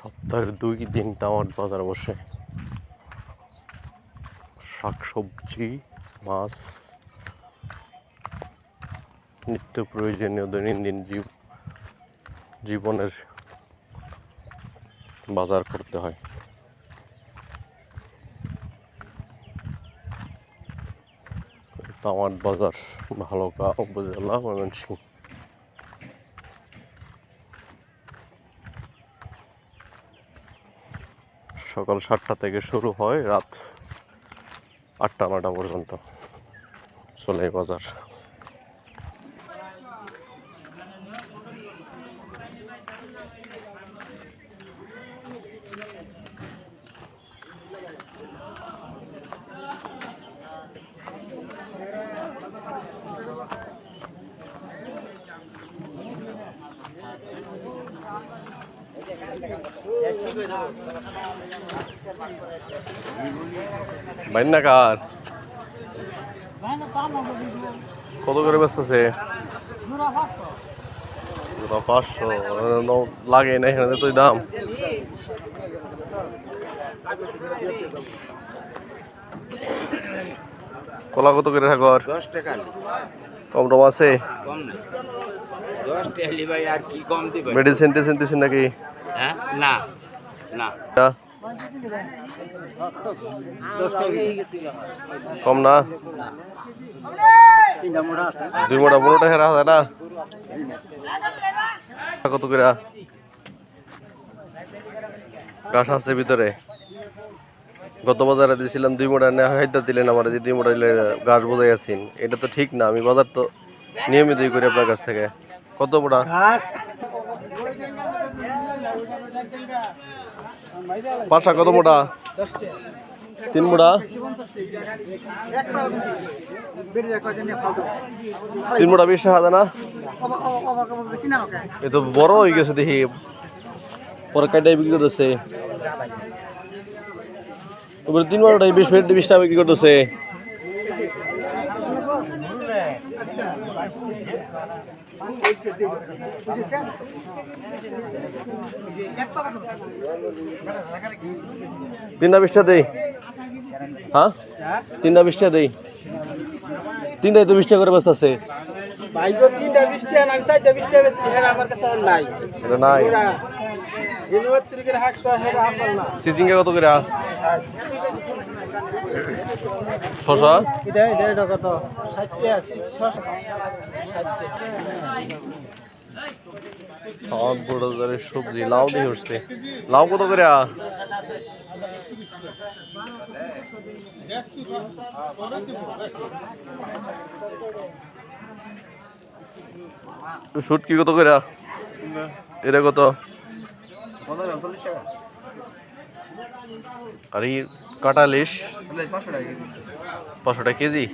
সপ্তাহের দুই দিন টামাট বাজার বসে। শাকসবজি, মাছ, নিত্য প্রয়োজনীয় দৈনন্দিন জীব জীবনের বাজার করতে হয়। টামাট বাজার ভালোকা উপজেলা ময়মনসিংহ সকাল সাতটা থেকে শুরু হয় রাত আটটা নটা পর্যন্ত চলে বাজার। কার কত করে বেচতেছে? পাঁচশো। লাগে না এখানে তো দাম। কলা কত করে থাকর দশ টাকা কম টম আছে মেডিসিন টেডিসিন দিচ্ছেন নাকি? হ্যাঁ? না না। কম না। দুই মোটা পনেরোটা হেরা হয় না? কত করে? গাছ আছে ভিতরে। গত বাজারে দিয়েছিলাম দুই মোটা নেওয়া হাইদা দিলেন আমার যে দুই মোটা গাছ বোঝাই আছেন এটা তো ঠিক না আমি বাজার তো নিয়মিতই করি আপনার কাছ থেকে। কত মোটা পাঁচটা কত মোটা? তিন মোটা? তিন মোটা বিশ টাকা না? এ তো বড় হয়ে গেছে দেখি। পরে কাটাই বিক্রি করতেছে। তিন বারোটাই বিশ মিনিট বিশ টাকা বিক্রি করতেছে। তিনটা বিশটা দেই। হ্যাঁ? তিনটা বিশটা দেই। তিনটাই তো বিশটা করে ব্যস্ত আছে। ভাই গো তিনটা বিশ টাকা আমি চারটা টাকা বেচছি হ্যাঁ আমার কাছে আর নাই। এটা নাই। পুরা ইউনিভার্সিটির হাক তো আসল না। কত করে শশা? এটা এটা এটা কত? ষাট টাকা ষাট সব বড় ধরনের সবজি লাউ দিয়ে উঠছে। লাউ কত করে কি কত করে? এটা কত? আর এই কাটালিশ পাঁচশো টাকা কেজি?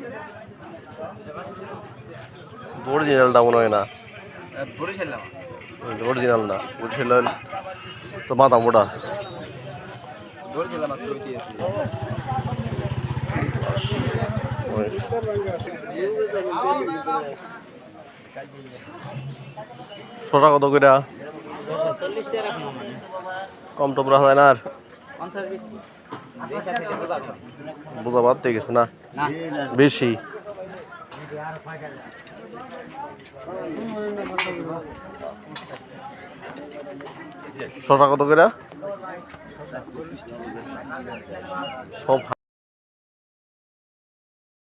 অরিজিনালটা মনে হয় না। অরিজিনাল না। বরিশাল তো মাথা মোটা। শশা কত করে কম টম রাখা যায় না আর? বোঝা বাদ দিয়ে গেছে না? বেশি। শশা কত করে সব